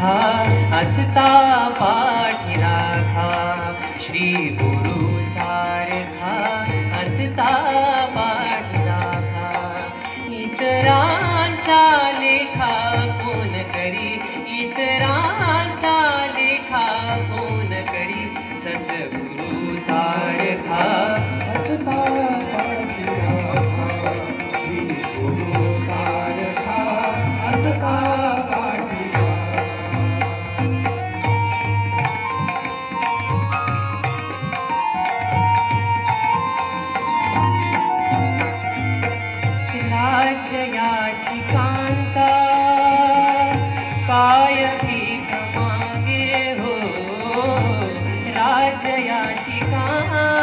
असता पाठी राखा श्री गुरु सारखा असता पाठी राखा। इतरांचा लेखा कोण करी इतरांचा लेखा कोण करी सद्गुरु याची कांता. काय भीक मागे हो राज याची कांता.